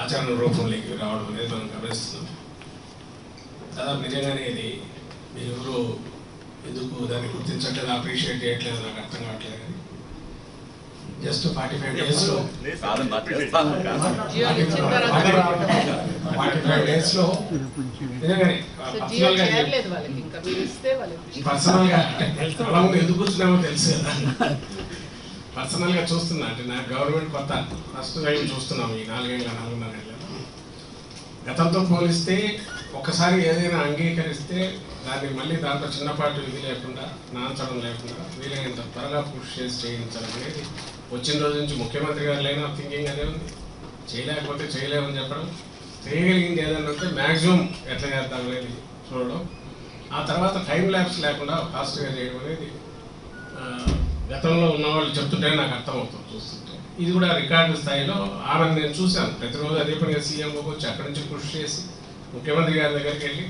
ఆచరణ రూపంలోకి రావడం అనేది మనం గమనిస్తున్నాం. దాదాపు నిజంగానే ఇది మీరెవరు ఎందుకు దాన్ని గుర్తించట్లేదు అప్రిషియేట్ చేయట్లేదు నాకు అర్థం కావట్లేదు కానీ జస్ట్ ఫార్టీ ఫైవ్ డేస్లో ఇచ్చిన తర్వాత ఫార్టీ ఫైవ్ డేస్లో నిజంగానే సో జియో పర్సనల్గా చేయట్లేదు వాళ్ళకి ఇంకా మీరు ఇస్తే వాళ్ళకి పర్సనల్గా ఎందుకు కూర్చున్నామో తెలుసు కదా పర్సనల్గా చూస్తున్నా అంటే నా గవర్నమెంట్ కొత్త ఫస్ట్ టైం చూస్తున్నాం ఈ నాలుగేళ్ళ నాలుగున్నర గతంతో పోలిస్తే ఒకసారి ఏదైనా అంగీకరిస్తే దాన్ని మళ్ళీ దాంట్లో చిన్నపాటి ఇది లేకుండా నాంచడం లేకుండా వీలైనంత త్వరగా కృషి చేసి చేయించడం అనేది వచ్చిన రోజు నుంచి ముఖ్యమంత్రి గారు థింకింగ్ అదే ఉంది. చేయలేకపోతే చేయలేమని చెప్పడం చేయగలిగింది ఏదైనా ఉంటే మ్యాక్సిమం ఎట్లా చేద్దాం అనేది చూడడం. ఆ తర్వాత టైం ల్యాబ్స్ లేకుండా ఫాస్ట్గా చేయడం అనేది గతంలో ఉన్న వాళ్ళు చెప్తుంటే నాకు అర్థమవుతుంది. చూస్తుంటే. ఇది కూడా రికార్డు స్థాయిలో ఆమె నేను చూశాను. ప్రతిరోజు అదే పనిగా సీఎం వచ్చి అక్కడి నుంచి కృషి చేసి ముఖ్యమంత్రి గారి దగ్గరికి వెళ్ళి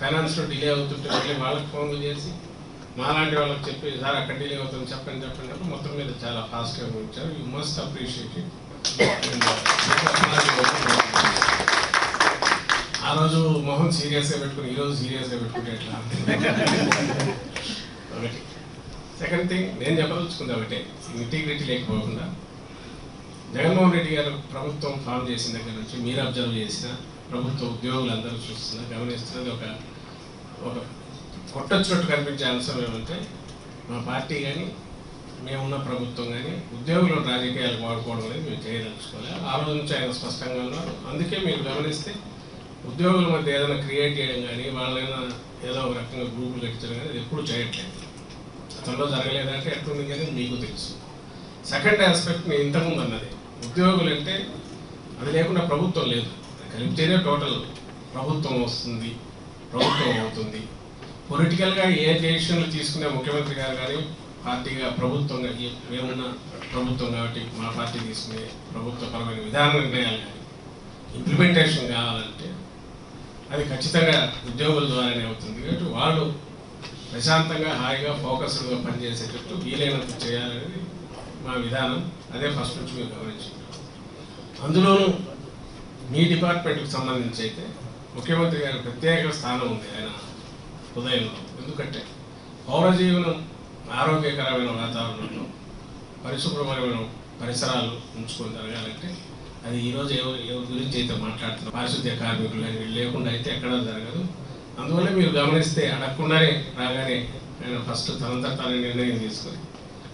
ఫైనాన్స్లో డిలే అవుతుంటే వెళ్ళి వాళ్ళకి ఫోన్లు చేసి మాలాంటి వాళ్ళకి చెప్పి సార్ అక్కడ డిలే అవుతుంది చెప్పండి చెప్పండి అంటే మొత్తం మీద చాలా ఫాస్ట్గా ఉంచారు. యూ మస్ట్ అప్రిషియేట్ ఆ రోజు మొహం సీరియస్గా పెట్టుకుని ఈ రోజు సీరియస్గా పెట్టుకుంటే ఎట్లా? ఒకటి. సెకండ్ థింగ్ నేను చెప్పదలుచుకుంది ఒకటే ఇంటిగ్రిటీ లేకపోకుండా జగన్మోహన్ రెడ్డి గారు ప్రభుత్వం ఫామ్ చేసిన దగ్గర నుంచి మీరు అబ్జర్వ్ చేసిన ప్రభుత్వ ఉద్యోగులందరూ చూస్తున్నా గమనిస్తున్నది ఒక ఒక కొట్టొచ్చినట్టు కనిపించే అంశం ఏమంటే మా పార్టీ కానీ మేమున్న ప్రభుత్వం కానీ ఉద్యోగులు రాజకీయాలు వాడుకోవడం అనేది మేము చేయదలుచుకోవాలి. ఆ రోజు నుంచి ఆయన స్పష్టంగా ఉన్నారు. అందుకే మీరు గమనిస్తే ఉద్యోగుల మధ్య ఏదైనా క్రియేట్ చేయడం కానీ వాళ్ళైనా ఏదో ఒక రకంగా గ్రూపులు కట్టించడం కానీ ఎప్పుడు చేయట్లేదు. గతంలో జరగలేదంటే ఎట్లుంది అని మీకు తెలుసు. సెకండ్ ఆస్పెక్ట్ నేను ఇంతకుముందు అన్నది. ఉద్యోగులు అంటే అది లేకుండా ప్రభుత్వం లేదు. కలిపితేనే టోటల్ ప్రభుత్వం వస్తుంది. ప్రభుత్వం అవుతుంది. పొలిటికల్గా ఏ డెసిషన్లు తీసుకునే ముఖ్యమంత్రి గారు కానీ పార్టీగా ప్రభుత్వంగా ఈ- మేమున్న ప్రభుత్వం కాబట్టి మా పార్టీ తీసుకునే ప్రభుత్వపరమైన విధాన నిర్ణయాలు కానీ ఇంప్లిమెంటేషన్ కావాలంటే అది ఖచ్చితంగా ఉద్యోగుల ద్వారానే అవుతుంది. కాబట్టి వాళ్ళు ప్రశాంతంగా హాయిగా ఫోకస్డ్గా పనిచేసేటట్టు వీలైనంత చేయాలనేది మా విధానం. అదే ఫస్ట్ నుంచి మేము గమనించారు అందులోనూ మీ డిపార్ట్మెంట్కి సంబంధించి అయితే ముఖ్యమంత్రి గారి ప్రత్యేక స్థానం ఉంది ఆయన హృదయంలో. ఎందుకంటే పౌర జీవనం ఆరోగ్యకరమైన వాతావరణంలో పరిశుభ్రమైన పరిసరాలు ఉంచుకొని జరగాలంటే అది ఈరోజు ఎవరు ఎవరి గురించి అయితే మాట్లాడుతున్నారు పారిశుద్ధ్య కార్మికులు అని లేకుండా అయితే ఎక్కడా జరగదు. అందువల్ల మీరు గమనిస్తే అడగకుండానే రాగానే నేను ఫస్ట్ తనంతా తానే నిర్ణయం తీసుకొని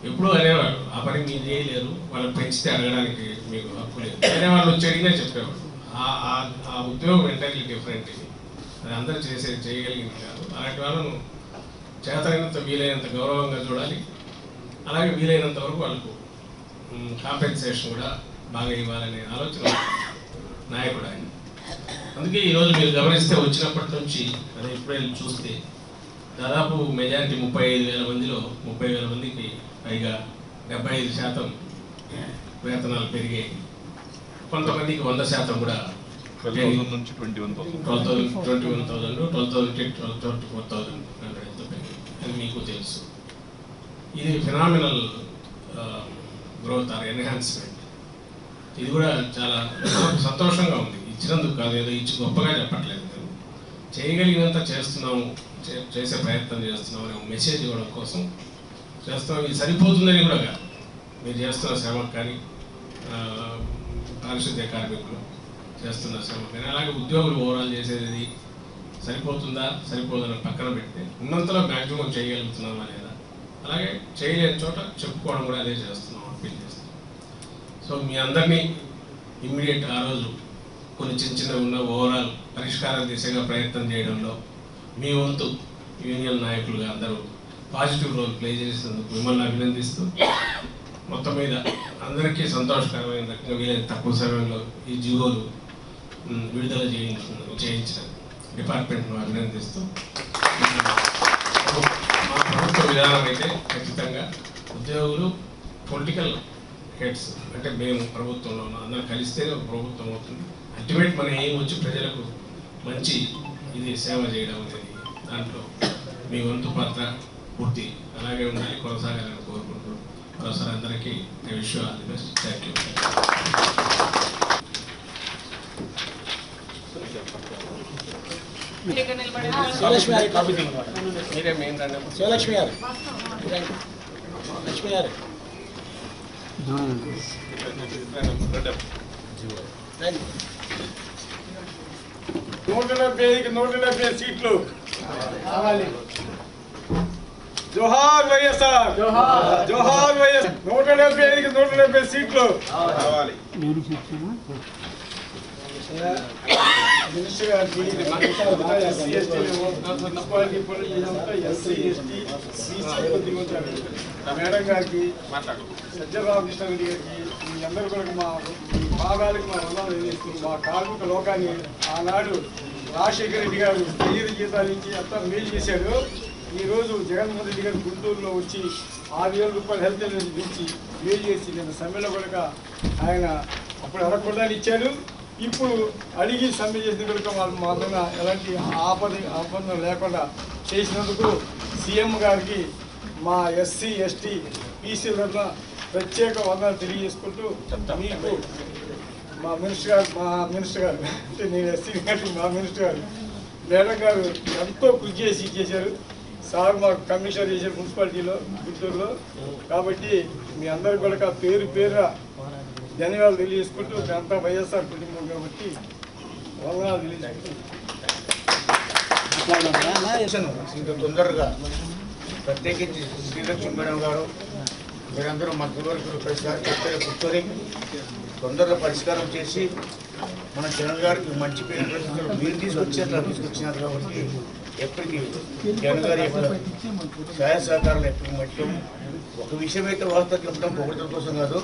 ఎప్పుడూ అనేవాడు ఆ పని మీరు చేయలేరు వాళ్ళకి పెంచితే అడగడానికి మీకు హక్కు లేదు. అనే వాళ్ళు వచ్చి చెప్పేవాడు ఆ- ఆ- ఆ ఉద్యోగం ఎంటైర్లీ డిఫరెంట్ ఇది. అది అందరూ చేసేది చేయగలిగింది కాదు. అలాంటి వాళ్ళను చేతనైనంత వీలైనంత గౌరవంగా చూడాలి. అలాగే వీలైనంత వరకు వాళ్ళకు కాంపెన్సేషన్ కూడా బాగా ఇవ్వాలనే ఆలోచన నాయకుడు ఆయన. అందుకే ఈరోజు మీరు గమనిస్తే వచ్చినప్పటి నుంచి అదే ఇప్పుడే చూస్తే దాదాపు మెజారిటీ ముప్పై ఐదు వేల మందిలో ముప్పై వేల మందికి పైగా డెబ్బై ఐదు శాతం వేతనాలు పెరిగాయి. కొంతమందికి వంద శాతం కూడా twelve thousand twenty one thousand. Twelve thousand twenty one thousand twelve twenty four thousand అని మీకు తెలుసు. ఇది ఫినామినల్ గ్రోత్ ఆర్ ఎన్హాన్స్మెంట్ ఇది కూడా చాలా సంతోషంగా ఉంది. ఇచ్చినందుకు కాదు ఏదో ఇచ్చి గొప్పగా చెప్పట్లేదు నేను చేయగలిగినంత చేస్తున్నాము చే- చేసే ప్రయత్నం చేస్తున్నాం అనే మెసేజ్ ఇవ్వడం కోసం చేస్తున్నాం. ఇది సరిపోతుందని కూడా కాదు. మీరు చేస్తున్న శ్రమ కానీ పారిశుద్ధ్య కార్మికులు చేస్తున్న శ్రమ కానీ అలాగే ఉద్యోగులు ఓవరాల్ చేసేది సరిపోతుందా సరిపోదని పక్కన పెడితే ఉన్నంతలో మ్యాక్సిమం చేయగలుగుతున్నామా లేదా? అలాగే చేయలేని చోట చెప్పుకోవడం కూడా అదే చేస్తున్నాం అప్పీల్ చేస్తున్నాం. సో మీ అందరినీ ఇమ్మీడియట్ ఆ రోజు కొన్ని చిన్న చిన్న ఉన్న ఓవరాల్ పరిష్కారం దిశగా ప్రయత్నం చేయడంలో మీ వంతు యూనియన్ నాయకులుగా అందరూ పాజిటివ్ రోల్ ప్లే చేసినందుకు మిమ్మల్ని అభినందిస్తూ మొత్తం మీద అందరికీ సంతోషకరమైన రకంగా వీలైన తక్కువ సమయంలో ఈ జీవోలు విడుదల చేయించిన చేయించిన డిపార్ట్మెంట్ను అభినందిస్తూ మా ప్రభుత్వ విధానం అయితే ఖచ్చితంగా ఉద్యోగులు పొలిటికల్ హెడ్స్ అంటే మేము ప్రభుత్వంలో ఉన్నాం అందరం కలిస్తేనే ప్రభుత్వం అవుతుంది. అల్టిమేట్ మన ఏం వచ్చి ప్రజలకు మంచి ఇది సేవ చేయడం అనేది దాంట్లో మీ వంతు పాత్ర పూర్తి. అలాగే ఉండాలి కొనసాగాలని కోరుకుంటూ మరోసారి అందరికీ I wish all the best. Thank you. Sivalakshmi garu. Lakshmi garu. నూట డెబ్బై ఐదుకి నూట డెబ్బై సీట్లు జోహార్ వైఎస్ఆర్ జోహార్ వైఎస్ నూట డెబ్బై ఐదుకి నూట డెబ్బై సీట్లు మినిస్టర్ గారికి ఎస్సీ ఎస్టీ మున్సిపాలిటీ పనులు ఇదంతా ఎస్సీ ఎస్టీ బీసీ దిగుతారు మేడం గారికి సత్యరామకృష్ణ రెడ్డి గారికి మీ అందరూ కూడా మా పాదాలకు మా వందలు తెలియజేస్తుంది మా కార్మిక లోకాన్ని ఆనాడు రాజశేఖర రెడ్డి గారు ఐదు జీతాలు ఇచ్చి అంతా మేలు చేశాడు ఈ రోజు జగన్మోహన్ రెడ్డి గారు గుంటూరులో వచ్చి ఆరు వేల రూపాయలు హెల్త్ ఇన్సూరెన్స్ ఇచ్చి మేలు చేసి నేను సమ్మెలో కూడా ఆయన అప్పుడు అడగకుండా ఇచ్చాడు ఇప్పుడు అడిగి సమ్మె చేసిన కనుక వాళ్ళు మా మీద ఎలాంటి ఆపద ఆపద లేకుండా చేసినందుకు సీఎం గారికి మా ఎస్సీ ఎస్టీ బీసీల ప్రత్యేక వందలు తెలియజేసుకుంటూ మీకు మా మినిస్టర్ గారు మా మినిస్టర్ గారు అంటే నేను ఎస్సీ మా మినిస్టర్ గారు మేడం గారు ఎంతో కృషి చేసి ఇచ్చేసారు సార్ మాకు కమిషనర్ చేశారు మున్సిపాలిటీలో గుంటూరులో కాబట్టి మీ అందరికి కూడా పేరు పేరు ధన్యవాదాలు తెలియజేసుకుంటూ అంతా వైఎస్ఆర్ కుటుంబం కాబట్టి వందనాలు తెలియజేసుకుంటూ ఇంత తొందరగా ప్రత్యేకించి శ్రీలక్ష్మి మేడం గారు మీరందరూ మధ్యవర్గులు ప్రతిసారి చక్కగా కూర్చొని తొందరగా పరిష్కారం చేసి మన జగన్ గారికి మంచి పేరు ప్రతిష్టలు మీరు తీసుకొచ్చి అట్లా తీసుకొచ్చినారు కాబట్టి ఎప్పటికీ జగన్ గారి యొక్క సహాయ సహకారాలు ఎప్పటికీ మట్యం ఒక విషయం అయితే వాస్తవం చెప్పడం పొగడతల కోసం కాదు.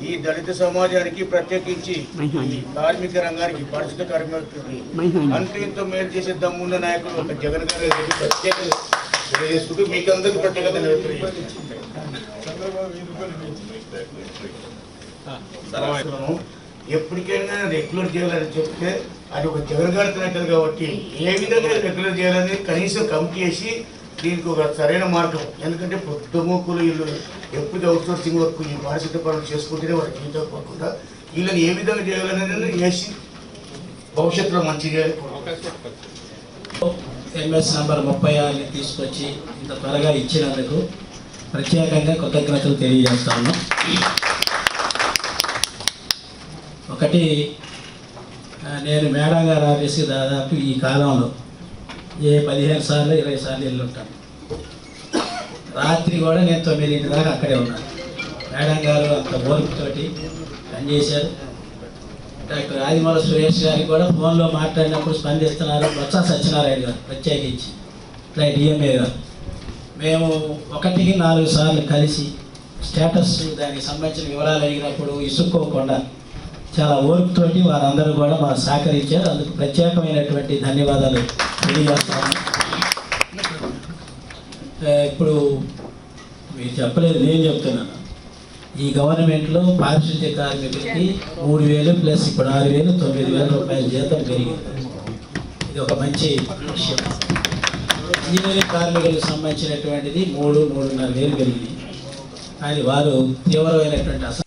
ఈ దళిత సమాజానికి ప్రత్యేకించి కార్మిక రంగానికి పరిశుద్ధ కార్మికులకి అంటూ ఇంతో మేలు చేసే దమ్మున్న నాయకుడు ఒక జగన్ గారు ప్రత్యేక తెలియజేసుకుంటూ మీకు అందరికీ ప్రత్యేకత. చంద్రబాబు వెయ్యి రూపాయలు ఎప్పటికైనా రెగ్యులర్ చేయాలని చెప్తే అది ఒక జగన్ కాబట్టి ఏ విధంగా రెగ్యులర్ చేయాలని కనీసం కమిటీ చేసి దీనికి ఒక సరైన మార్గం. ఎందుకంటే పొద్దుమూకులు వీళ్ళు ఎప్పుడు అవుట్సోర్సింగ్ వర్క్ ఈ పారిశుద్ధ పనులు చేసుకుంటేనే వాళ్ళ జీవితం కాకుండా వీళ్ళని ఏ విధంగా చేయాలనేది చేసి భవిష్యత్తులో మంచి చేయాలి. ఎంఎస్ నెంబర్ ముప్పై ఆరుని తీసుకొచ్చి ఇంత త్వరగా ఇచ్చినందుకు ప్రత్యేకంగా కృతజ్ఞతలు తెలియజేస్తా ఉన్నాం ఒకటి నేను మేడం గారు ఆఫీస్కి దాదాపు ఈ కాలంలో ఏ పదిహేను సార్లు ఇరవై సార్లు వెళ్ళి ఉంటాను. రాత్రి కూడా నేను తొమ్మిదింటి దాకా అక్కడే ఉన్నాను. మేడం గారు అంత ఓర్పుతోటి పనిచేశారు. డాక్టర్ ఆదిమల సురేష్ గారికి కూడా ఫోన్లో మాట్లాడినప్పుడు స్పందిస్తున్నారు. బొత్స సత్యనారాయణ గారు ప్రత్యేకించి. ఇట్లా డిఎంఏ గారు. మేము ఒకటికి నాలుగు సార్లు కలిసి స్టేటస్ దానికి సంబంధించిన వివరాలు అడిగినప్పుడు ఇసుక్కోకుండా చాలా ఓర్పుతోటి వారందరూ కూడా మాకు సహకరించారు. అందుకు ప్రత్యేకమైనటువంటి ధన్యవాదాలు తెలియజేస్తాము. ఇప్పుడు మీరు చెప్పలేదు నేను చెప్తున్నాను. ఈ గవర్నమెంట్లో పారిశుద్ధ్య కార్మికులకి మూడు వేలు ప్లస్ ఇప్పుడు ఆరు వేలు తొమ్మిది వేల రూపాయల జీతం పెరిగింది. ఇది ఒక మంచి విషయం. ఇంజనీరింగ్ కార్మికులకు సంబంధించినటువంటిది మూడు మూడున్నర వేలు పెరిగింది కానీ వారు తీవ్రమైనటువంటి అస